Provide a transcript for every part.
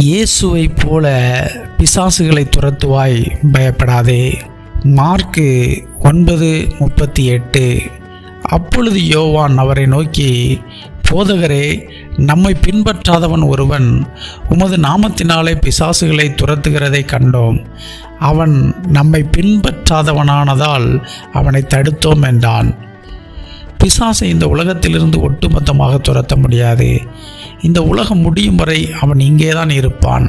இயேசுவைப் போல பிசாசுகளை துரத்துவாய் பயப்படாதே. மார்க்கு ஒன்பது முப்பத்தி எட்டு. அப்பொழுது யோவான் அவரை நோக்கி போதகரே நம்மை பின்பற்றாதவன் ஒருவன் உமது நாமத்தினாலே பிசாசுகளை துரத்துகிறதை கண்டோம். அவன் நம்மை பின்பற்றாதவனானதால் அவனை தடுத்தோம் என்றான். பிசாசை இந்த உலகத்திலிருந்து ஒட்டுமொத்தமாக துரத்த முடியாது. இந்த உலகம் முடியும் வரை அவன் இங்கே தான் இருப்பான்.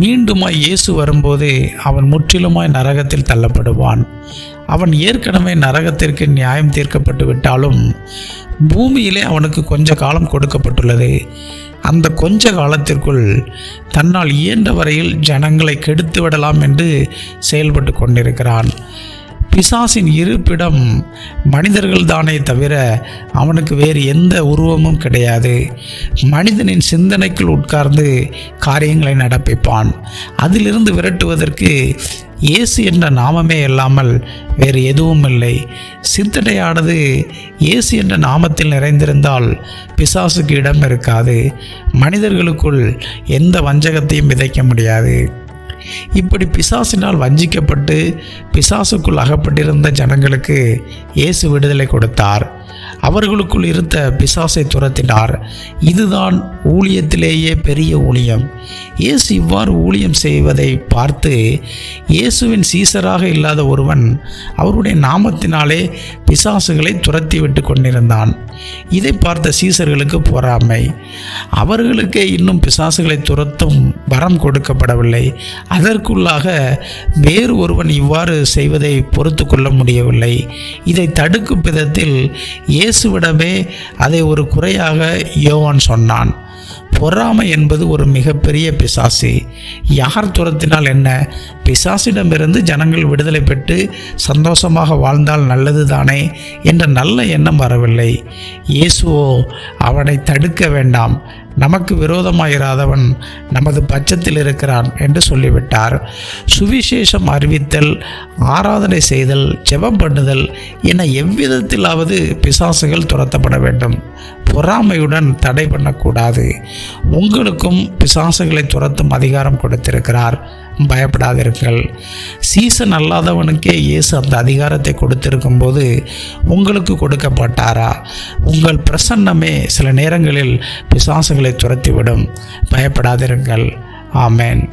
மீண்டுமாய் இயேசு வரும்போது அவன் முற்றிலுமாய் நரகத்தில் தள்ளப்படுவான். அவன் ஏற்கனவே நரகத்திற்கு நியாயம் தீர்க்கப்பட்டு விட்டாலும் பூமியிலே அவனுக்கு கொஞ்ச காலம் கொடுக்கப்பட்டுள்ளது. அந்த கொஞ்ச காலத்திற்குள் தன்னால் இயன்ற வரையில் ஜனங்களை கெடுத்து விடலாம் என்று செயல்பட்டு கொண்டிருக்கிறான். பிசாசின் இருப்பிடம் மனிதர்கள் தானே தவிர அவனுக்கு வேறு எந்த உருவமும் கிடையாது. மனிதனின் சிந்தனைக்குள் உட்கார்ந்து காரியங்களை நடப்பிப்பான். அதிலிருந்து விரட்டுவதற்கு இயேசு என்ற நாமமே இல்லாமல் வேறு எதுவும் இல்லை. சிந்தனையானது இயேசு என்ற நாமத்தில் நிறைந்திருந்தால் பிசாசுக்கு இடம் இருக்காது. மனிதர்களுக்குள் எந்த வஞ்சகத்தையும் விதைக்க முடியாது. இப்படி பிசாசினால் வஞ்சிக்கப்பட்டு பிசாசுக்குள் அகப்பட்டிருந்த ஜனங்களுக்கு இயேசு விடுதலை கொடுத்தார். அவர்களுக்குள் இருந்த பிசாசை துரத்தினார். இதுதான் ஊழியத்திலேயே பெரிய ஊழியம். இயேசு இவ்வாறு ஊழியம் செய்வதை பார்த்து இயேசுவின் சீசராக இல்லாத ஒருவன் அவருடைய நாமத்தினாலே பிசாசுகளை துரத்தி விட்டு கொண்டிருந்தான். இதை பார்த்த சீசர்களுக்கு பொறாமை. அவர்களுக்கே இன்னும் பிசாசுகளை துரத்தும் வரம் கொடுக்கப்படவில்லை. அதற்குள்ளாக வேறு ஒருவன் இவ்வாறு செய்வதை பொறுத்து கொள்ள முடியவில்லை. இதை தடுக்கும் விதத்தில் இயேசுவிடமே அதை ஒரு குறையாக யோவான் சொன்னான். பொறாமை என்பது ஒரு மிகப்பெரிய பிசாசு. யார் துரத்தினால் என்ன? பிசாசிடமிருந்து ஜனங்கள் விடுதலை பெற்று சந்தோஷமாக வாழ்ந்தால் நல்லது தானே என்ற நல்ல எண்ணம் வரவில்லை. இயேசுவோ அவனை தடுக்க வேண்டாம். நமக்கு விரோதமாயிராதவன் நமது பட்சத்தில் இருக்கிறான் என்று சொல்லிவிட்டார். சுவிசேஷம் அறிவித்தல் ஆராதனை செய்தல் ஜெபம் பண்ணுதல் என எவ்விதத்திலாவது பிசாசுகள் துரத்தப்பட வேண்டும். பொறாமையுடன் தடை பண்ணக்கூடாது. உங்களுக்கும் பிசாசுகளை துரத்தும் அதிகாரம் கொடுத்திருக்கிறார். பயப்படாதீர்கள். சீசன் அல்லாதவனுக்கே இயேசு அந்த அதிகாரத்தை கொடுத்திருக்கும் போது உங்களுக்கு கொடுக்கப்பட்டாரா? உங்கள் பிரசன்னமே சில நேரங்களில் பிசாசுகளை துரத்திவிடும். பயப்படாதிருங்கள். ஆமேன்.